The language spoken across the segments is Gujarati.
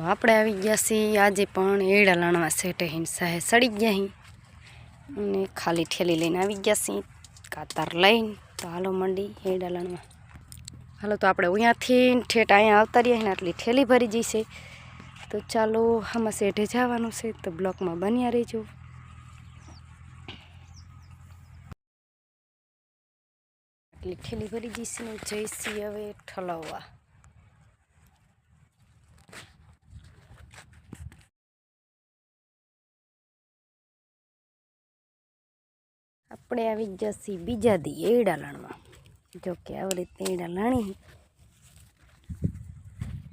આપણે આવી ગયા છીએ આજે પણ એડલાણવા સેટ હેંસા છે સડી ગયા હી અને ખાલી થેલી લઈને આવી ગયા છીએ કાતર લઈને ચાલો मंडी એડલાણવા હાલો તો આપણે ઓયાથી ઠેટ આયા આવતરીયા હ ને આટલી થેલી ભરી જઈશે તો ચાલો હમસેઠે જવાનું છે તો બ્લોક માં બન્યા રેજો આટલી થેલી ભરી દીધી છે ઉચઈ છે હવે ઠળવા अपने बीजे असी बीजा दिए ही डालन वा जो क्या वाली ती डाली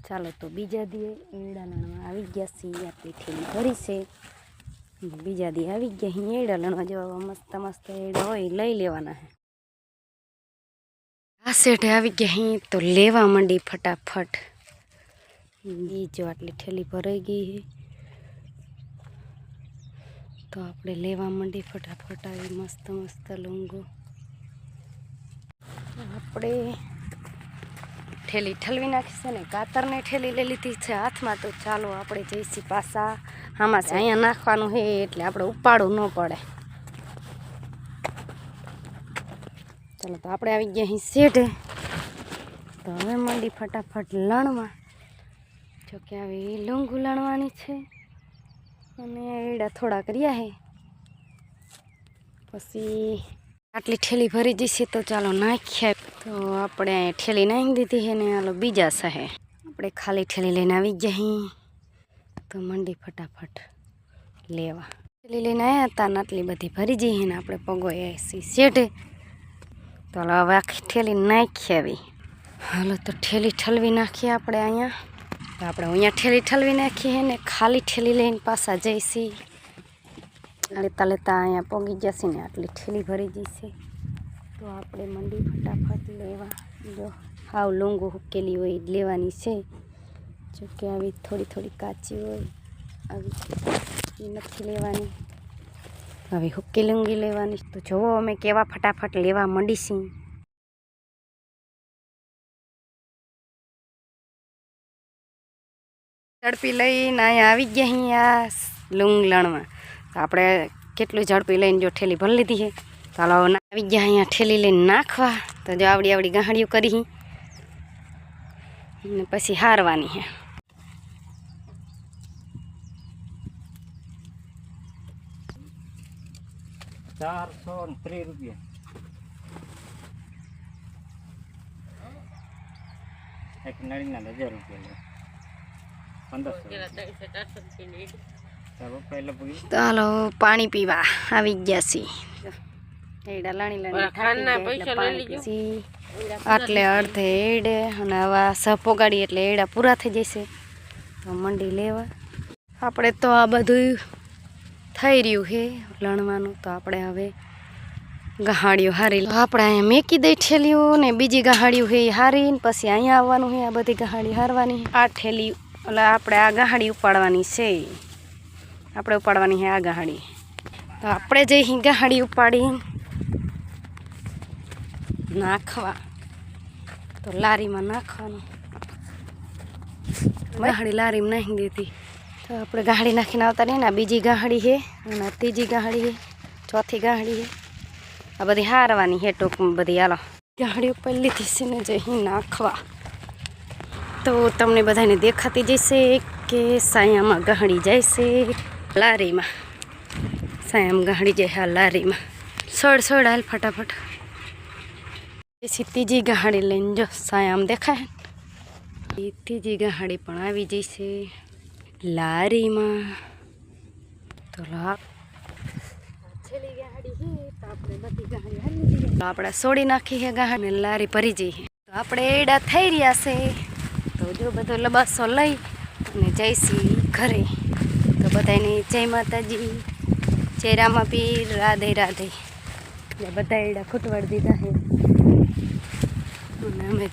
चलो तो बीजा दिए डालन वा आ बीजे असी अपनी ठीक करी से बीजा दी आ बीजे ही यही डालन वा जो मस्त मस्त हो ही लेवाना है गही तो लेवा मंडी फटाफट बीज वाटली ठेली है તો આપણે લેવા માંડી ફટાફટ આવી મસ્ત મસ્ત લૂંગો આપણે ઠેલી ઠલવી નાખી ને કાતરને ઠેલી લઈ લીધી છે હાથમાં તો ચાલો આપણે જઈશી પાસા આમાં છે અહીંયા નાખવાનું હે એટલે આપણે ઉપાડું ન પડે ચાલો તો આપણે આવી ગયા અહીં શેઢે તો હવે મંડી ફટાફટ લણવા જોકે આવી લૂંગું લણવાની છે અમે આ એડા થોડા કર્યા હે પછી આટલી થેલી ભરી જશે તો ચાલો નાખીએ તો આપણે આ થેલી નાખી દીધી હે ને હાલો બીજો સહે આપણે ખાલી થેલી લઈને આવી ગયા હી તો मंडी फटाफट લેવા થેલી લઈને આતા નાટલી બધી ભરી ગઈ હે ને આપણે પગોયે છે શેઢે તોલા હવે આ થેલી નાખી આવી હાલો તો થેલી ઠલવી નાખી આપણે આયા આપણે અહીંયા ઠેલી ઠલવી નાખીએ ને ખાલી ઠેલી લઈને પાછા જઈશી લેતા લેતા અહીંયા પોગી જશે ને આટલી ઠેલી ભરી જઈશે તો આપણે મંડી ફટાફટ લેવા જો હાવ લોંગો હુકેલી હોય લેવાની છે જોકે આવી થોડી થોડી કાચી હોય આવી નથી લેવાની હવે હુક્કી લૂંગી લેવાની તો જોવો અમે કેવા ફટાફટ લેવા મંડીશી ઝડપી લઈને અહીંયા આવી ગયા અહીંયા લુંગલણમાં તો આપણે કેટલું ઝડપી લઈને જો ઠેલી ભરી લીધી છે ચાલો આવી ગયા અહીંયા ઠેલી લઈને નાખવા તો જો આવડી આવડી ગાંહડીઓ કરી ને પછી હારવાની છે ચારસો ત્રીસ રૂપિયા એક નળીના હજાર રૂપિયા અંદાજ છે રતા સટન ની તો પહેલા પૂગી તો હાલો પાણી પીવા આવી ગયા સી એ ડા લાણી લણી ખાન ના પૈસા લઈ લીજો એટલે અર્ધ હેડે અને આવા સપો ગાડી એટલે એડા પૂરા થઈ જશે તો મંડી લેવા આપણે તો આ બધું થઈ રહ્યું છે લણવાનું તો આપણે હવે ઘાડીઓ હરી લો આપણે અહીંયા મેકી દે થેલીઓ ને બીજી ઘાડીઓ છે હારી ને પછી અહીંયા આવવાનું છે આ બધી ઘાડી હારવાની આ થેલી એટલે આપણે આ ગાડી ઉપાડવાની છે આપણે ઉપાડવાની છે આ ગાડી તો આપણે જઈ ગાહડી ઉપાડી નાખવા તો લારીમાં નાખવાનું ગાડી લારીમાં નાખી દેતી તો આપણે ગાહડી નાખીને આવતા નહીં ને બીજી ગાહડી છે અને ત્રીજી ગાડી છે ચોથી ગાહડી છે આ બધી હારવાની છે ટૂંકમાં બધી હાલો ગાડી ઉપર લીધી છે ને જઈ નાખવા तो तमने बधाने देखाती जैसे कि सायम गहड़ी जैसे लारी में सायम गहड़ी जैसे लारी में सोड़ सोड़ आल फटाफट तीजी गहड़ी लेन जो सायम देखा है तीजी गहड़ी पी जैसे लारी में तो लाप अपने सोड़ी नाखी है गहड़ी लारी परी जी तो आप एडा थे તો જો બધો લબાસો લઈ અને જયસી ઘરે તો બધાને જય માતાજી જય પીર રાધે રાધે બધા એડા ખૂટવાડ દીધા છે અને અમે